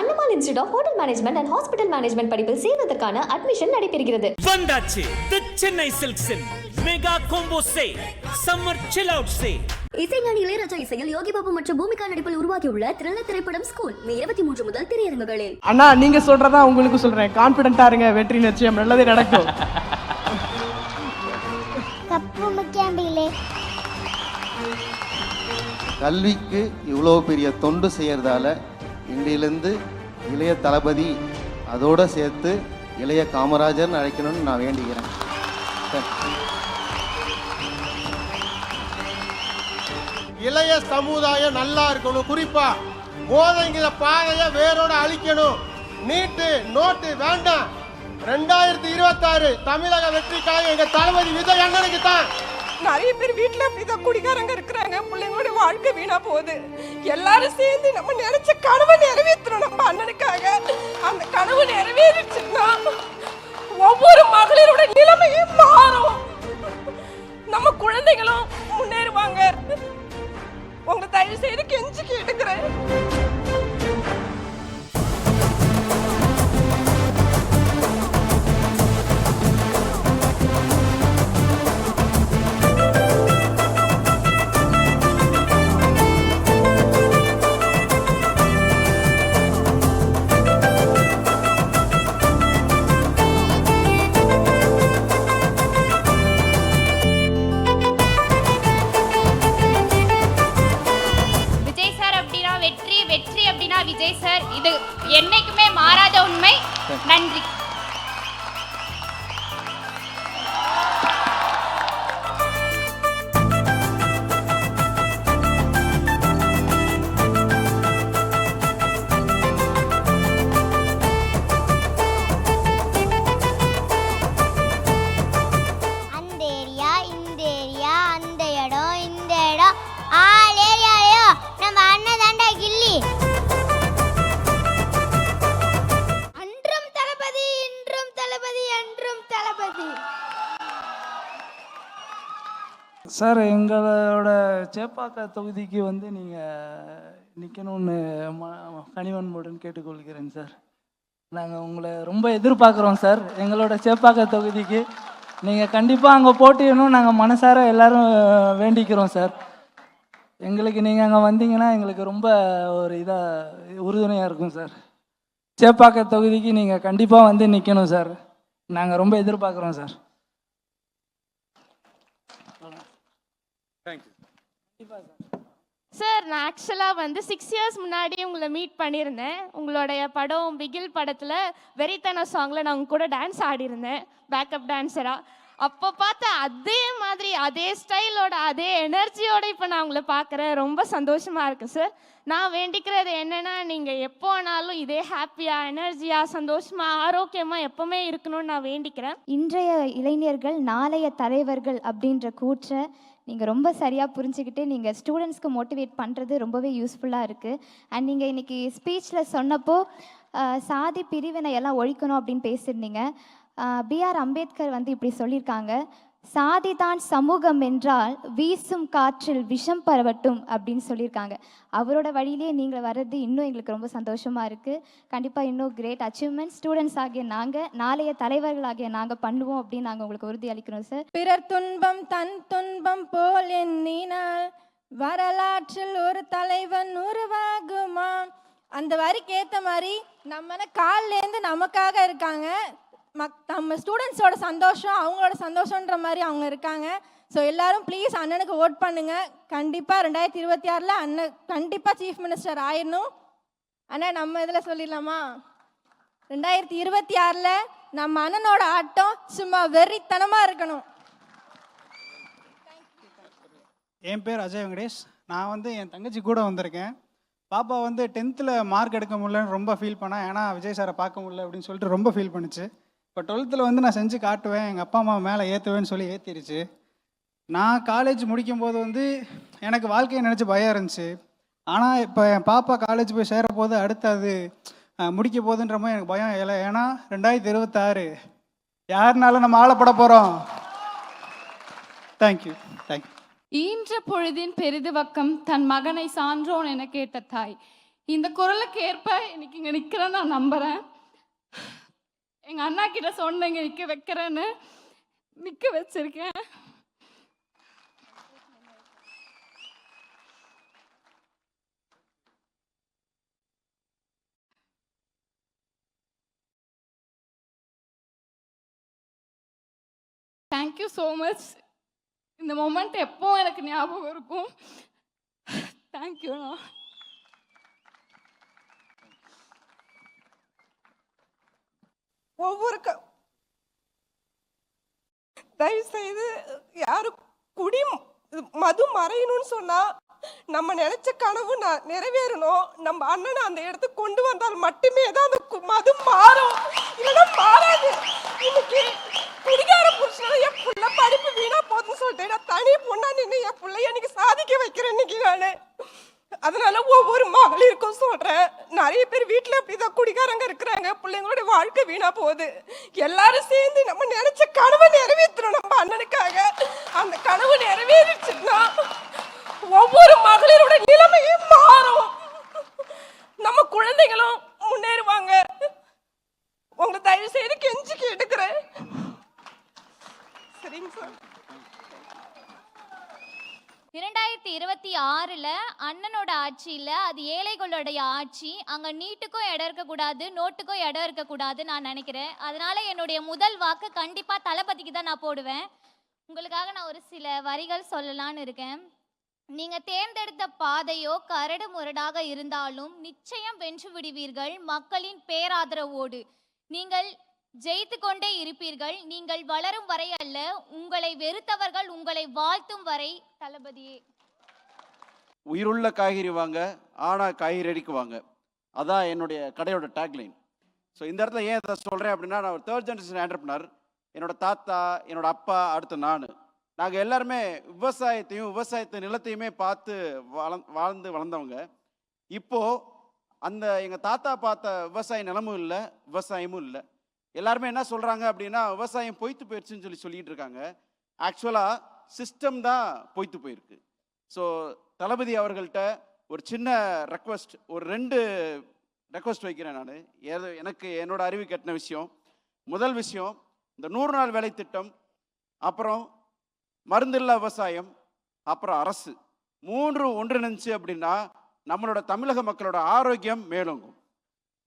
Annamal institute of hotel management and hospital management படிப்பில் சேர்வதற்கான admission நடைபெறுகிறது. வந்தாச்சு. The Chennai சில்க்ஸின் mega combo say summer chill out say இசைஞானி இளையராஜா இசையில் யோகி பாபு மற்றும் பூமிகா நடிப்பில் உருவாகியுள்ள திரள திரைப்படம் ஸ்கூல் மே இருபத்தி மூன்று முதல் திரையரங்குகளில். அண்ணா நீங்க சொல்றதா உங்களுக்கு சொல்றேன். கான்பிடண்டா இருங்க வெற்றி நிச்சயம். நல்லதே நடக்கும். கல்விக்கு இவ்வளோ பெரிய தொண்டு செய்யறதால இன்றையிலேருந்து இளைய தளபதி அதோடு சேர்த்து இளைய காமராஜர்னு அழைக்கணும்னு நான் வேண்டிக்கிறேன். இளைய சமுதாயம் நல்லா இருக்கணும். குறிப்பா போதைங்கிற பாதையை வேரோட அழிக்கணும். நீட்டு நோட்டு வேண்டாம். ரெண்டாயிரத்தி இருபத்தாறு தமிழக வெற்றிக்காக எங்க தளபதி விஜய் அண்ணனுக்கு தான் நிறைய பேர் வீட்டுல அப்படிதான் குடிகாரங்க இருக்கிறாங்க. பிள்ளைங்களோட வாழ்க்கை வீணா போகுது. எல்லாரும் சேர்ந்து நம்ம நினைச்ச கனவை நிறைவேற்றணும் நம்ம அண்ணனுக்காக. அந்த கனவு நிறைவேறிச்சுன்னா ஒவ்வொரு மகளிரோட நிலைமையும் மாறும். நம்ம குழந்தைகளும் முன்னேறுவாங்க. உங்களை தயவு செய்து கெஞ்சி கேட்டுக்கிறேன். சார் எங்களோட சேப்பாக்க தொகுதிக்கு வந்து நீங்கள் நிற்கணும்னு ம கனிவன்புடன் கேட்டுக்கொள்கிறேன் சார். நாங்கள் உங்களை ரொம்ப எதிர்பார்க்குறோம் சார். எங்களோட சேப்பாக்க தொகுதிக்கு நீங்கள் கண்டிப்பாக அங்கே போட்டியணும். நாங்கள் மனசார எல்லாரும் வேண்டிக்கிறோம் சார். எங்களுக்கு நீங்கள் அங்கே வந்தீங்கன்னா எங்களுக்கு ரொம்ப ஒரு இதாக உறுதுணையாக இருக்கும் சார். சேப்பாக்க தொகுதிக்கு நீங்கள் கண்டிப்பாக வந்து நிற்கணும் சார். நாங்கள் ரொம்ப எதிர்பார்க்குறோம் சார். சார் நான் ஆக்சுவலாக வந்து சிக்ஸ் இயர்ஸ் முன்னாடி உங்களை மீட் பண்ணியிருந்தேன். உங்களுடைய படம் பிகில் படத்தில் வெறித்தன சாங்கில் நான் உங்க கூட டான்ஸ் ஆடியிருந்தேன். பேக்கப் டான்ஸராக அப்போ பார்த்த அதே மாதிரி அதே ஸ்டைலோட அதே எனர்ஜியோட இப்போ நான் உங்களை பார்க்குறேன். ரொம்ப சந்தோஷமாக இருக்கு சார் நான் வேண்டிக்கிறது என்னென்னா நீங்கள் எப்போ வேணாலும் இதே ஹாப்பியாக எனர்ஜியாக சந்தோஷமாக ஆரோக்கியமாக எப்போவுமே இருக்கணும்னு நான் வேண்டிக்கிறேன். இன்றைய இளைஞர்கள் நாளைய தலைவர்கள் அப்படின்ற கூற்றை நீங்கள் ரொம்ப சரியாக புரிஞ்சுக்கிட்டு நீங்கள் ஸ்டூடெண்ட்ஸ்க்கு மோட்டிவேட் பண்ணுறது ரொம்பவே யூஸ்ஃபுல்லாக இருக்குது அண்ட் நீங்கள் இன்றைக்கி ஸ்பீச்சில் சொன்னப்போ சாதி பிரிவினை எல்லாம் ஒழிக்கணும் அப்படின்னு பேசியிருந்தீங்க. பிஆர் அம்பேத்கர் வந்து இப்படி சொல்லியிருக்காங்க. சாதிதான் சமூகம் என்றால் வீசும் காற்றில் விஷம் பரவட்டும் அப்படின்னு சொல்லியிருக்காங்க. அவரோட வழியிலே நீங்கள் வர்றது இன்னும் எங்களுக்கு ரொம்ப சந்தோஷமாக இருக்குது கண்டிப்பாக இன்னும் கிரேட் அச்சீவ்மெண்ட் ஸ்டூடெண்ட்ஸ் ஆகிய நாங்கள் நாளைய தலைவர்கள் ஆகிய நாங்கள் பண்ணுவோம் அப்படின்னு நாங்கள் உங்களுக்கு உறுதி அளிக்கிறோம் சார் பிறர் துன்பம் தன் துன்பம் போல் எண்ணினால் வரலாற்றில் ஒரு தலைவன் உருவாகுமா அந்த வரிக்கு ஏற்ற மாதிரி நம்ம கால்லேருந்து நமக்காக இருக்காங்க. மக் நம்ம ஸ்டூடெண்ட்ஸோட சந்தோஷம் அவங்களோட சந்தோஷன்ற மாதிரி அவங்க இருக்காங்க. ஸோ எல்லாரும் ப்ளீஸ் அண்ணனுக்கு ஓட் பண்ணுங்க. கண்டிப்பாக ரெண்டாயிரத்தி இருபத்தி ஆறில் அண்ணன் கண்டிப்பாக சீஃப் மினிஸ்டர் ஆயிடணும். அண்ணா நம்ம இதில் சொல்லிடலாமா? ரெண்டாயிரத்தி இருபத்தி ஆறில் நம்ம அண்ணனோட ஆட்டம் சும்மா வெறித்தனமாக இருக்கணும். என் பேர் அஜய் வெங்கடேஷ். நான் வந்து என் தங்கச்சி கூட வந்திருக்கேன். பாப்பா வந்து டென்த்தில் மார்க் எடுக்க முடியலன்னு ரொம்ப ஃபீல் பண்ணேன் ஏன்னா விஜய் சாரை பார்க்க முடியல அப்படின்னு சொல்லிட்டு ரொம்ப ஃபீல் பண்ணுச்சு. இப்போ டுவெல்த்தில் வந்து நான் செஞ்சு காட்டுவேன் எங்கள் அப்பா அம்மா மேலே ஏற்றுவேன்னு சொல்லி ஏற்றிருச்சு நான் காலேஜ் முடிக்கும் போது வந்து எனக்கு வாழ்க்கையை நினச்சி பயம் இருந்துச்சு. ஆனால் இப்போ என் பாப்பா காலேஜ் போய் சேர போது அடுத்து அது முடிக்க போதுன்ற மாதிரி எனக்கு பயம் இல்லை. ஏன்னா ரெண்டாயிரத்தி இருபத்தாறு. யாருனால நம்ம ஆளப்பட போகிறோம் தேங்க்யூ தேங்க்யூ ஈன்ற பொழுதின் பெரிதுவக்கம் தன் மகனை சான்றோன் என கேட்ட தாய். இந்த குரலுக்கு ஏற்ப இன்னைக்கு இங்கே நிற்கிறேன்னு நான் நம்புகிறேன் எங்கள் அண்ணா கிட்ட சொன்னேங்க நிற்க வைக்கிறேன்னு. நிற்க வச்சிருக்கேன். தேங்க்யூ ஸோ மச் இந்த மொமெண்ட் எப்போ எனக்கு ஞாபகம் இருக்கும். தேங்க்யூண்ணா ஒவ்வொரு க தயவுசெய்து யாரும் குடி மது மறையணும்னு சொன்னா நம்ம நினைச்ச கனவு ந- நிறைவேறணும். நம்ம அண்ணனை அந்த இடத்துக்கு கொண்டு வந்தால் மட்டுமே தான் அந்த கு- மது மாறும். இல்லைன்னா மாறாது. இன்னைக்கு குடிகார புருஷனால என் புள்ள படிப்பு வீணா போகுதுன்னு சொல்லிட்டு நான் தனி பொண்ணா நின்று என் பிள்ளைய இன்னைக்கு சாதிக்க வைக்கிறேன் இன்னைக்கு நான். அதனால ஒவ்வொரு மகளிருக்கும் சொல்றேன். நிறைய பேர் வீட்டுல அப்படிதான் குடிகாரங்க இருக்கிறாங்க. பிள்ளைங்களோட வாழ்க்கை வீணா போகுது. எல்லாரும் சேர்ந்து நம்ம நினைச்ச கனவை நிறைவேற்றணும் நம்ம அண்ணனுக்காக. அந்த கனவு நிறைவேறிச்சுன்னா ஒவ்வொரு மகளிரோட நிலைமையும் மாறும். நம்ம குழந்தைகளும் முன்னேறுவாங்க. உங்களை தயவு செய்து கெஞ்சி கேட்டுக்கிறேன் சரிங்க சார் இரண்டாயிரத்தி இருபத்தி ஆறில் அண்ணனோட ஆட்சியில் அது ஏழைகளுடைய ஆட்சி. அங்கே நீட்டுக்கும் இடம் இருக்கக்கூடாது நோட்டுக்கும் இடம் இருக்கக்கூடாது நான் நினைக்கிறேன். அதனால என்னுடைய முதல் வாக்கு கண்டிப்பாக தளபதிக்கு தான் நான் போடுவேன். உங்களுக்காக நான் ஒரு சில வரிகள் சொல்லலான்னு இருக்கேன். நீங்கள் தேர்ந்தெடுத்த பாதையோ கரடு முரடாக இருந்தாலும் நிச்சயம் வென்று விடுவீர்கள் மக்களின் பேராதரவோடு. நீங்கள் ஜெயித்து கொண்டே இருப்பீர்கள். நீங்கள் வளரும் வரை அல்ல உங்களை வெறுத்தவர்கள் உங்களை வாழ்த்தும் வரை தளபதியே. உயிருள்ள காய்கறி வாங்க ஆனால் காய்கறி அடிக்கு வாங்க. அதான் என்னுடைய கடையோட டேக்லைன் ஸோ இந்த இடத்துல ஏன் இதை சொல்கிறேன் அப்படின்னா நான் ஒரு தேர்ட் ஜென்ரேஷன் ஆண்டர்பனர் என்னோட தாத்தா என்னோட அப்பா அடுத்து நான். நாங்கள் எல்லாருமே விவசாயத்தையும் விவசாயத்து நிலத்தையுமே பார்த்து வள வாழ்ந்து வளர்ந்தவங்க. இப்போது அந்த எங்கள் தாத்தா பார்த்த விவசாய நிலமும் இல்லை விவசாயமும் இல்லை. எல்லாருமே என்ன சொல்கிறாங்க அப்படின்னா விவசாயம் பொய்த்து போயிடுச்சுன்னு சொல்லி சொல்லிகிட்டு இருக்காங்க. ஆக்சுவலாக சிஸ்டம் தான் பொய்த்து போயிருக்கு. ஸோ தளபதி அவர்கள்ட்ட ஒரு சின்ன ரெக்வஸ்ட் ஒரு ரெண்டு ரெக்வஸ்ட் வைக்கிறேன் நான். ஏதோ எனக்கு என்னோட அறிவு கட்டின விஷயம். முதல் விஷயம் இந்த நூறு நாள் வேலை திட்டம் அப்புறம் மருந்தில்லா விவசாயம் அப்புறம் அரசு. மூன்று ஒன்றிணைஞ்சு அப்படின்னா நம்மளோட தமிழக மக்களோட ஆரோக்கியம் மேலோங்கும்.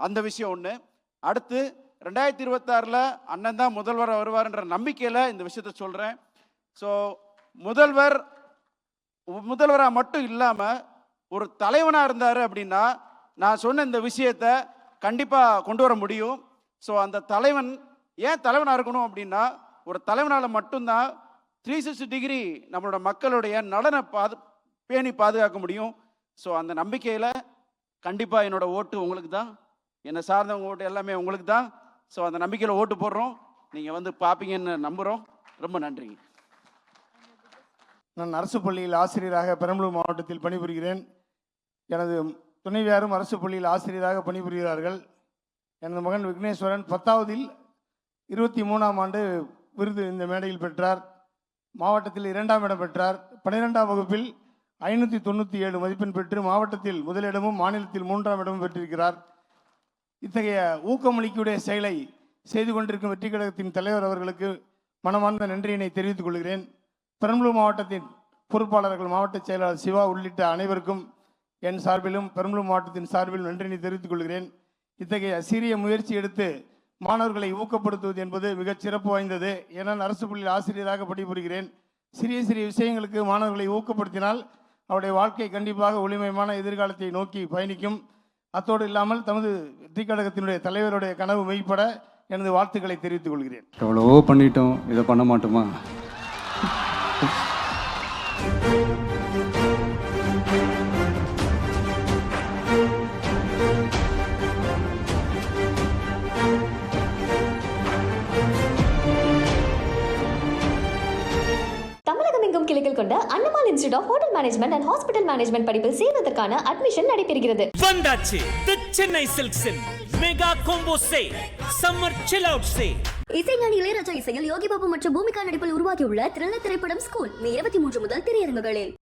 அந்த விஷயம் ஒன்று அடுத்து ரெண்டாயிரத்தி இருபத்தாறில் அண்ணன் தான் முதல்வர் வருவார்ன்ற நம்பிக்கையில் இந்த விஷயத்த சொல்கிறேன் ஸோ முதல்வர் முதல்வராக மட்டும் இல்லாமல் ஒரு தலைவனாக இருந்தார் அப்படின்னா நான் சொன்ன இந்த விஷயத்த கண்டிப்பாக கொண்டு வர முடியும். ஸோ அந்த தலைவன் ஏன் தலைவனாக இருக்கணும் அப்படின்னா ஒரு தலைவனால் மட்டும்தான் த்ரீ சிக்ஸ்டி டிகிரி நம்மளோட மக்களுடைய நலனை பாது பேணி பாதுகாக்க முடியும். ஸோ அந்த நம்பிக்கையில் கண்டிப்பாக என்னோடய ஓட்டு உங்களுக்கு தான் என்னை சார்ந்தவங்க ஓட்டு எல்லாமே உங்களுக்கு தான் ஸோ அந்த நம்பிக்கையில் ஓட்டு போடுறோம். நீங்கள் வந்து பார்ப்பீங்கன்னு நம்புகிறோம் ரொம்ப நன்றிங்க. நான் அரசு பள்ளியில் ஆசிரியராக பெரம்பலூர் மாவட்டத்தில் பணிபுரிகிறேன். எனது துணைவியாரும் அரசு பள்ளியில் ஆசிரியராக பணிபுரிகிறார்கள். எனது மகன் விக்னேஸ்வரன் பத்தாவதில் இருபத்தி மூணாம் ஆண்டு விருது இந்த மேடையில் பெற்றார். மாவட்டத்தில் இரண்டாம் இடம் பெற்றார். பன்னிரெண்டாம் வகுப்பில் ஐநூற்றி தொண்ணூற்றி ஏழு மதிப்பெண் பெற்று மாவட்டத்தில் முதலிடமும் மாநிலத்தில் மூன்றாம் இடமும் பெற்றிருக்கிறார். இத்தகைய ஊக்கமளிக்கூடிய செயலை செய்து கொண்டிருக்கும் வெற்றி கழகத்தின் தலைவர் அவர்களுக்கு மனமார்ந்த நன்றியினை தெரிவித்துக் கொள்கிறேன். பெரம்பலூர் மாவட்டத்தின் பொறுப்பாளர்கள் மாவட்ட செயலாளர் சிவா உள்ளிட்ட அனைவருக்கும் என் சார்பிலும் பெரம்பலூர் மாவட்டத்தின் சார்பிலும் நன்றியினை தெரிவித்துக் கொள்கிறேன். இத்தகைய சிறிய முயற்சி எடுத்து மாணவர்களை ஊக்கப்படுத்துவது என்பது மிகச் சிறப்பு வாய்ந்தது. ஏன்னா அரசு பள்ளியில் ஆசிரியராக பணிபுரிகிறேன். சிறிய சிறிய விஷயங்களுக்கு மாணவர்களை ஊக்கப்படுத்தினால் அவருடைய வாழ்க்கை கண்டிப்பாக ஒளிமயமான எதிர்காலத்தை நோக்கி பயணிக்கும். அத்தோடு இல்லாமல் தமது வெற்றி தலைவருடைய கனவு மெய்ப்பட எனது வாழ்த்துக்களை தெரிவித்துக் கொள்கிறேன். எவ்வளவோ பண்ணிட்டோம் இதை பண்ண மாட்டோமா? எங்கும் கிளைகள் கொண்ட Annamal institute of hotel management and hospital management படிப்பில் சேர்வதற்கான அட்மிஷன் நடைபெறுகிறது. வந்தாச்சு. The Chennai சில்க்ஸின் mega combo say summer chill out say இசைஞானி இளையராஜா இசையில் யோகி பாபு மற்றும் பூமிகா நடிப்பில் உருவாகியுள்ள த்ரில்லர் திரைப்படம் ஸ்கூல் மே இருபத்தி மூன்று முதல் திரையரங்குகளில்.